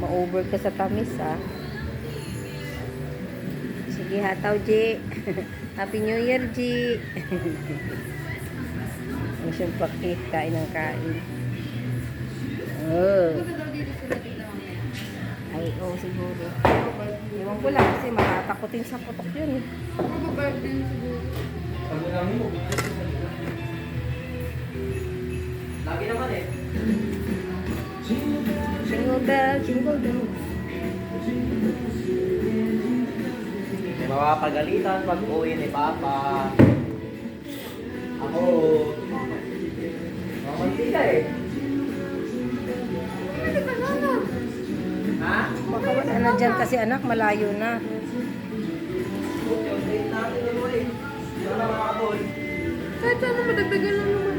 Ma-over ka sa tamis, ha? Sige, hataw, G. Happy New Year, G. Ang siyang pakit, kain ng kain. Oh. Ay, oo, siguro. Ewan ko lang kasi makatakotin sa putok yun, eh. Lagi Jingle bell, jingle bell. Mapapagalitan pag uwi ni Papa. Ako. Mamantika eh. Ha? Baka wala na dyan kasi anak, malayo na. Kahit ano, madagdagan lang naman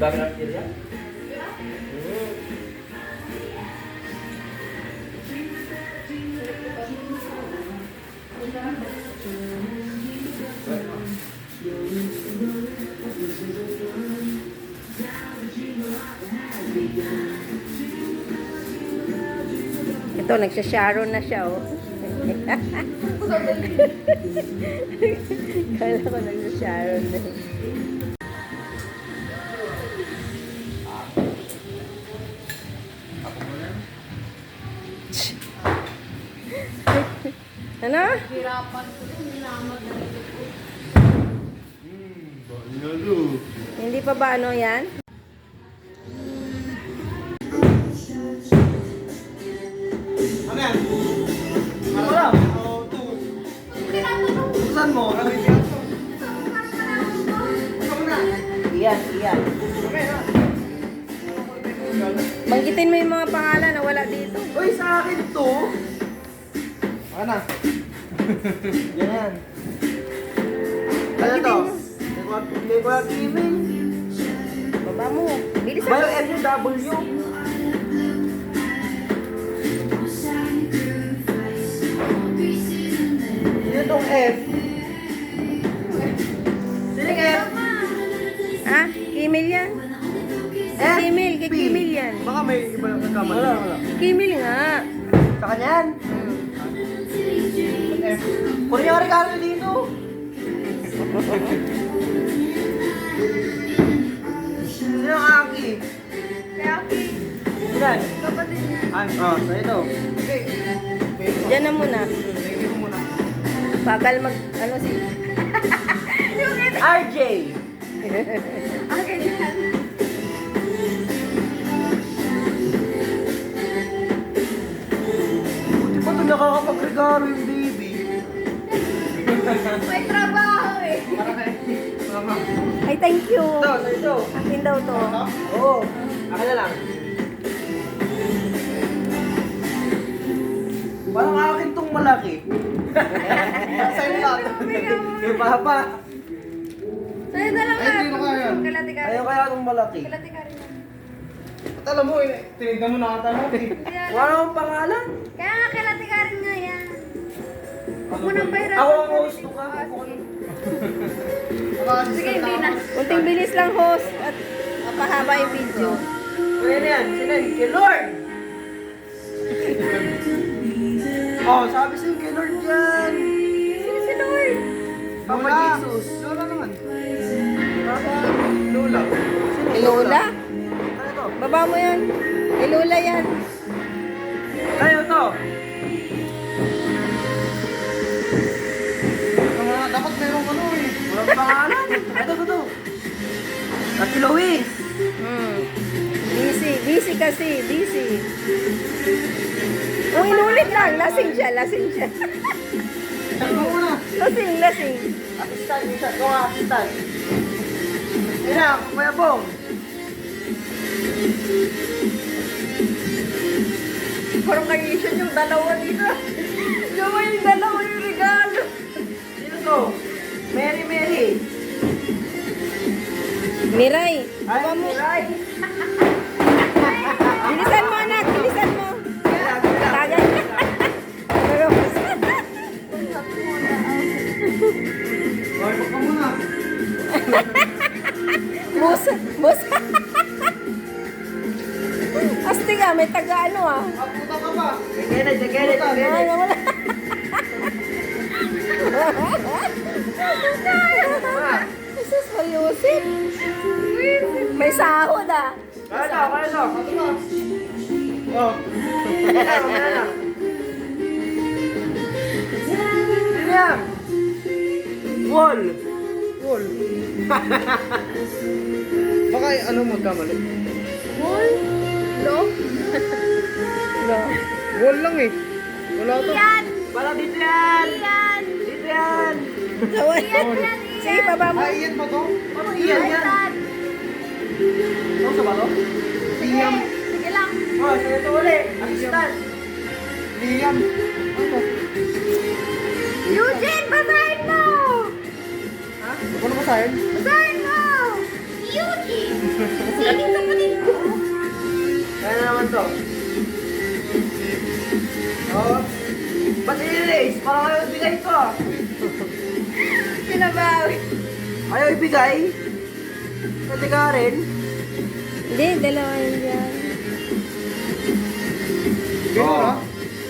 Madami na sila. Ito, nagsasharon na siya, oh. Kala ko nagsasharon na. eh. Ano? Hirapan ko rin, nilamat na ito ko. Hindi pa ba ano yan? Ano yan? Ano lang? Saan mo? Iyan, iyan. Banggitin mo yung mga pangalan na wala dito. Uy, sa akin to. Ano na? Yan na yan. Ano to? Legal email. Baba mo. Bilis Bayo ako. FW. Sino tong F? Sino yung F? Ha? Kimil yan. F? Kimil, kay. Kimil yan. Baka may iba yung nagkamali. Wala, wala. Kimil nga. Sa kanya yan. Puro yung regalo dito. Sino yung Aki? Kaya, Ilan? kapatid niya. Ah, oh, sa ito. Diyan na muna. Bagal mag, ano si... RJ! Okay. Buti pa ito nakakapag-regalo yung. May trabaho eh. Ay, thank you. Ito, ito. Akin daw to. Oo. Akin na lang. Parang akin tong malaki. Sa'yo lang. Yung papa. Sa'yo na lang Ay, ah. sino kaya yan? Kalati ka Ayaw kaya tong malaki. Kalati ka rin. At alam mo, eh, tinignan mo na ata alam. Wala akong pangalan. Kaya nga kalati ka rin nga yan. Huwag mo nang pahirapan. Ako ang host ko ka. Sige, hindi na. Kunting bilis lang, host. At mapahaba yung video. Kaya na yan. Sino yun? Kay Lord. oh, sabi sa'yo kay Lord yan. Sino si Lord? Lola. Jesus. Lola naman. Papa. Lola. Sino Lola? Ano to? Baba mo yan. Kay Lola yan. Kayo to. Pangalan. Ito, ito, ito. Ate Luis. Hmm. Busy, Busy kasi, busy. Kung inulit lang, lasing siya, lasing siya. Lasing, lasing. Assistant, assistant. Ito nga, assistant. Yan na, Kuya Bong. Parang kay yung dalawa dito. Yung may dalawa yung regalo. Sino to? Mary Mary. Miray, Ay, Miray. May sahod ah. Kaya na, kaya na. Oh. Kaya na, kaya na. Yan? Wall. Wall. Baka ano magkamali. No? No. Wall lang eh. Wala to. Yan! Para dito yan. Yan! Dito yan. Sawa. Yan, yan, mo. Ay, iyan ba to? Ano iyan yan? Yan! Ano sa ba to? Liam. Sige lang. Oh, sino to ulit? Assistant. Liam. Eugene, basahin mo! Ha? Ano ba sa'yo? Basahin mo! Eugene! Sino kapatid ko? Kaya na naman to. Oh. Ba't i-erase? Para kayo ibigay ko. Pinabawi. Ayaw ibigay? Pwede ka rin? Hindi, dalawa yun dyan. Ha?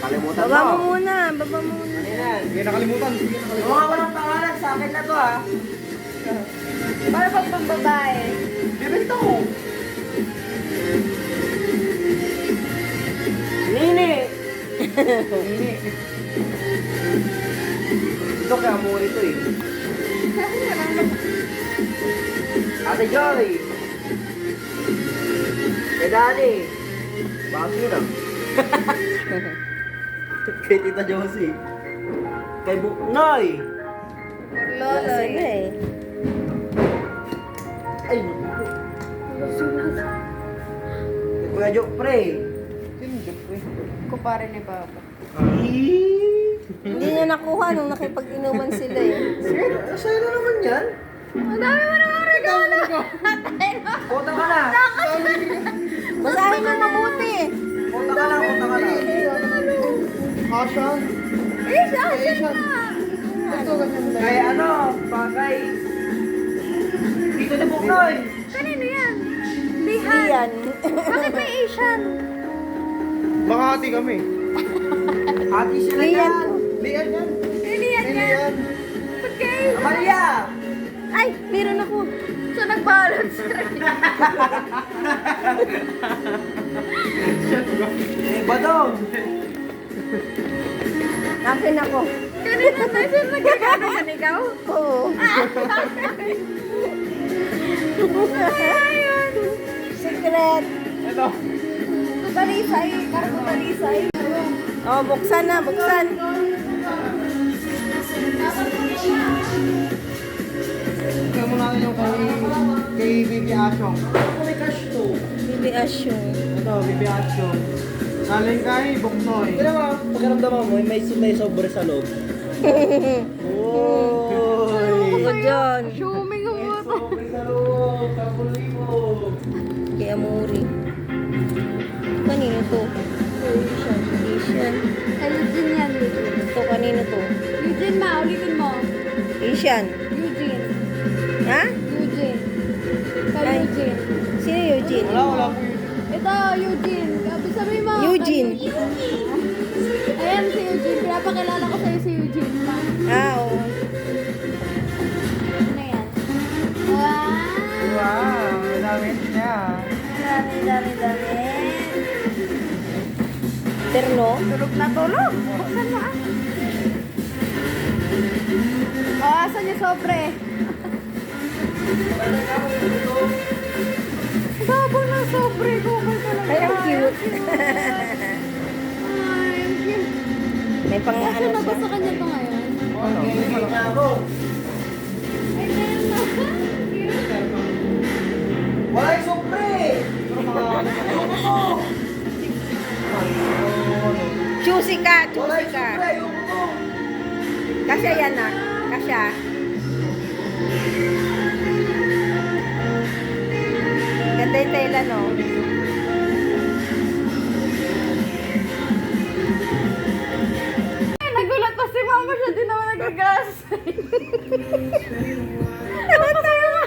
Kalimutan Baba mo muna, baba mo muna. Ano yan? Sige, nakalimutan. Mga walang pangalan sa akin na to ha. Para pag pambabae. Bibenta ko. Nini! Nini. Ito kaya mo ito eh. Ate Joy! Kay Daddy! Bago na. Kay Tita Josie. Kay Buknoy! Wala sila eh. Ay! Kay Kuya Jok Pre! Sino joke eh? Kupare ni Papa. Hindi niya nakuha nung nakipag-inuman sila eh. Sa'yo na naman yan. Ang dami mo naman regalo! Punta ka na! Basahin mo mabuti. Punta ka na, punta ka na. Asian. Eh, Asian. na! Ito, ganyan lang. Kay ano, bagay. Dito na Buknoy! Kanino yan? Lihan. Iyan. Bakit may Asian? Baka ati kami. Ati sila Lian. yan! Lian yan. Eh, Lihan yan. Lian. Okay. Amalia! Ay, meron ako. So, nag-balance rin. Eh, Badong! Akin ako. Kanino tayo siya nagkakano ka ikaw? Oo. Ayun. Secret. Ito. Tutalisay. Parang tutalisay. Oh, buksan na, buksan. Tingnan mo natin yung kay, kay Bibi Asyong. Ako may cash to. Bibi Asyong. Ito, Bibi Asyong. Galing kay Buknoy. Kaya ba, pakiramdaman mo, may, may sobre sa loob. Oy! Ako dyan. Shuming ang mga to. Sobre sa loob, 10,000. Kay Amuri. Kanino to? Asian. Asian. Ay, Eugene yan. Ito, kanino to? Eugene ma, ulitin mo. Asian. Eugene. Ha? Eugene. Kay Ay. Eugene. Sino Eugene? Wala, wala po yun. Ito, Eugene. Gabi sabihin mo. Eugene. kay Ayan si Eugene. Pinapakilala ko sa'yo si Eugene. Ma. Ah, oo. Ano yan? Wow! Wow, damit niya. Dami, dami, dami. Terno? Tulog na tulog. Buksan mo ah. Oh, asan yung sobre? Babo na sobre ko. May talaga. Ay, ang cute. Ay, ang cute. May pang Kasi ano siya. sa kanya to ngayon? Ano? Na ako. Ay, meron na. Wala yung mga ano ko! Choosy ka, Wala choosy yung ka. Kasya yan na. Kasya. Ganda yung tela, no? Ay, nagulat pa si mama siya. Di naman nagagas. Tawa-tawa.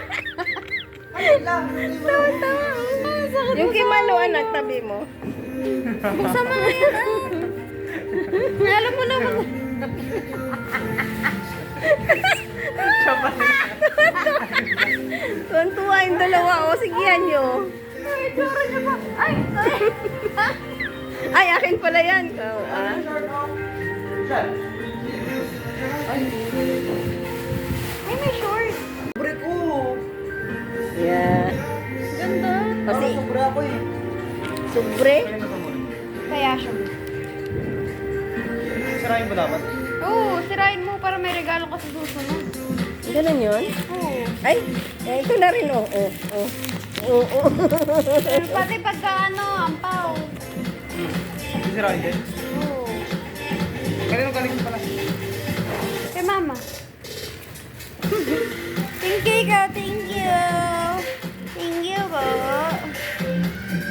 Tawa-tawa. Yung kimalo, anak, tabi mo. Buksan mo nga yan. ah. Alam mo naman. Tuwan-tuwa yung dalawa. O, sige yan nyo. Ay, tsura niya pa. Ay, ay. Ay, akin pala yan. Oh, ah. Saan? Ay, may short. Supre ko! Yeah. Ganda. Kasi, supre ako eh. sobre. Kaya siya. Sirahin ba dapat? Oo, sirain mo para may regalo ka sa susunod. Ganun yun? Oo. Ay, eh, ito na rin, oh. Oh, oh. Oh, oh. Pati pagka ano, ampaw. Sirahin din. Oo. Kanino galing pala? Kay mama. thank you, ikaw. Thank you. Thank you po.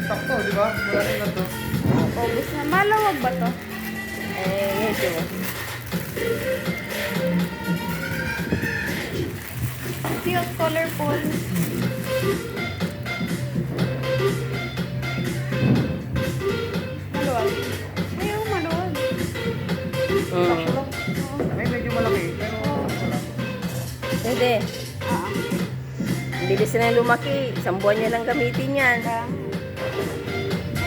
Sakto, di ba? Wala rin na to. Ubus na. Malawag ba to? eh, medyo. Cute, colorful. Maluwag. Ayaw, maluwag. Mm. Ay, medyo malaki. Pero. Hindi. Ah, Ang bilis na lumaki. Isang buwan niya lang gamitin yan. ah.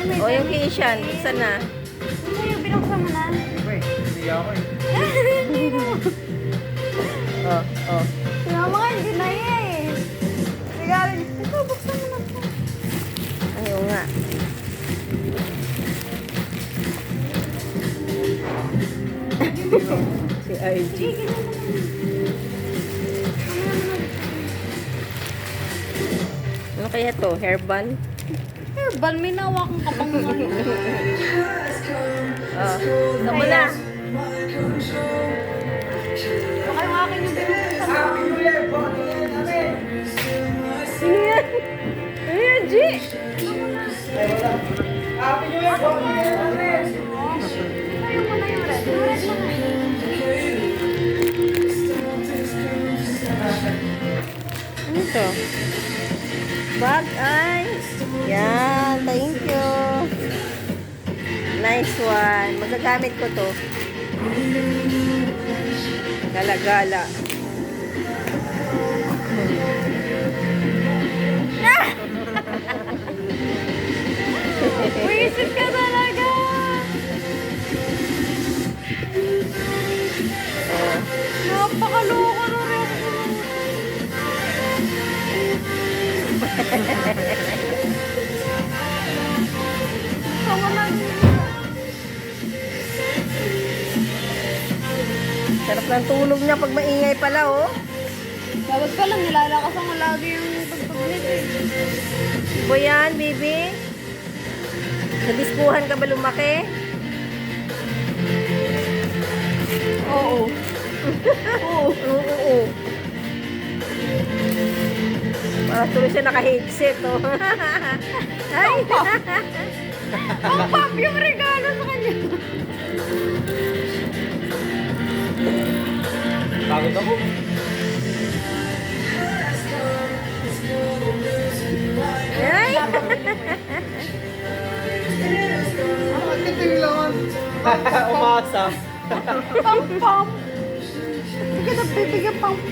Ay, O, yung. Keishan, saan na? Ano yung binuksan mo na? Hindi ako eh. Ano kaya to? Hairband? Herbal, may nawakan ka pang ano. Oh. Ito mo na. Baka yung akin yung binuksan mo. Sino yan? Ano yan, G? Happy New Year! Namin! Tayo mo na yung red. Red na. Ano to? Bag eyes. Yan, thank you. Nice one. Magagamit ko to. Gala-gala. Wisit ka talaga! Oh. Sarap ng tulog niya pag maingay pala, oh. Dapat pa lang nilalakasan mo lagi yung pagpaglit eh. Ba yan, baby? Nadispuhan ka ba lumaki? Oo. Oo. Oo, oo. Para tuloy siya naka-headset, oh. Ay! Ang pop yung regalo sa kanya. Pagod ako. Ay! Ano, titingin lang. Umasa. Pang pop. Sige na, bibigyan pang pop.